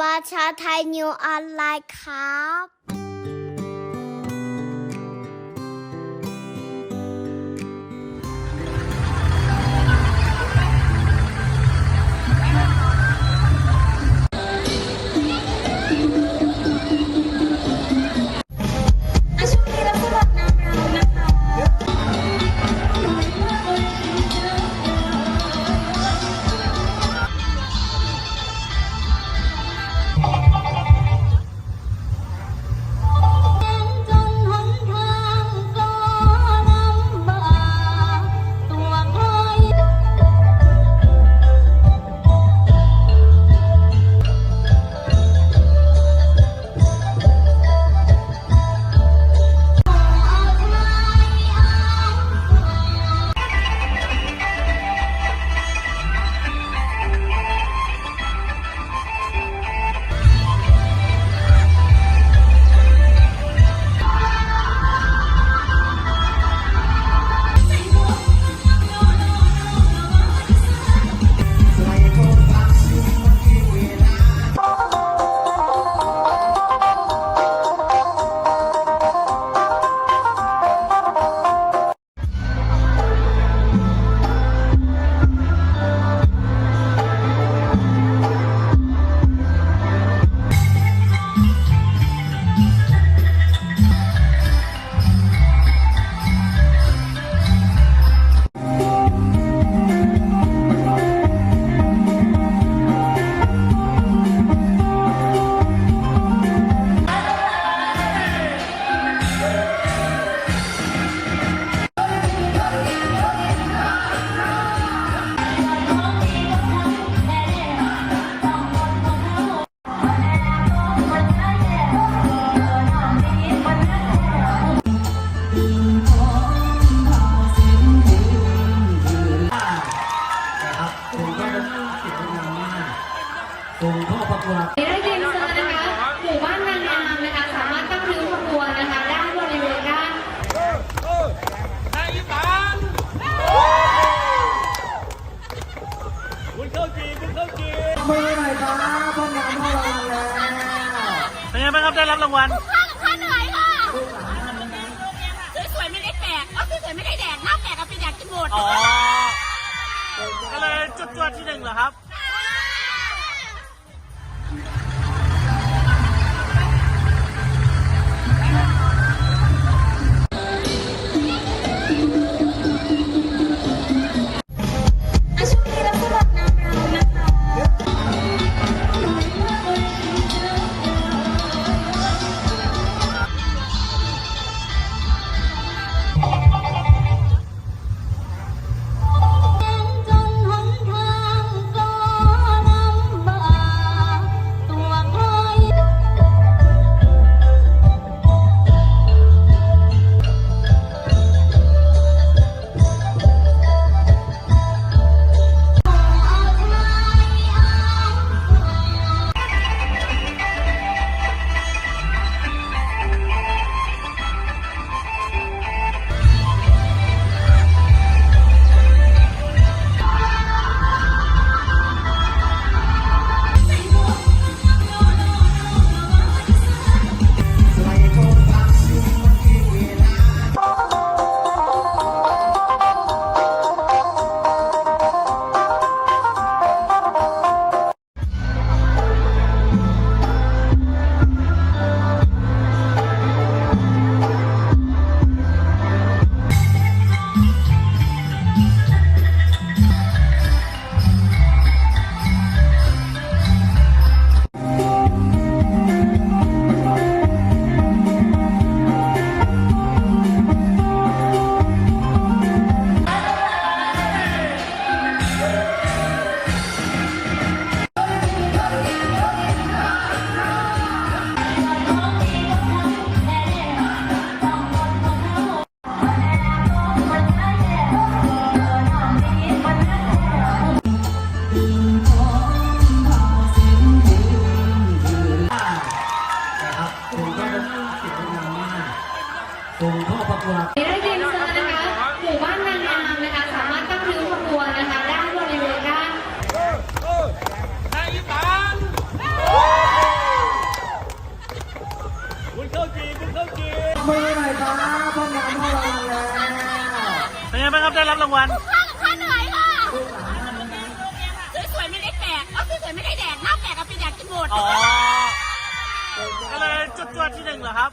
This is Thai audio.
ประชาไทยนิวออนไลน์ครับ คุณพ่อประกวดในเรื่องเรียนเชิญนะคะหมู่บ้านนางงามนะคะ สามารถตั้งริ้วขบวนนะคะ ด้านบริเวณด้านมือหน่อยครับพ่องานพ่อเราแล้วเป็นไงบ้างครับได้รับรางวัลข้าข้าเหนื่อยค่ะสวยๆไม่ได้แตกเอาสวยๆไม่ได้แดกหน้าแตกเอาไปแดกกินหมดอ๋อก็เลยจุดจวดที่หนึ่งเหรอครับ ได้รับรางวัล หมด อ๋อเลยจุดตัวที่หนึ่งเหรอครับ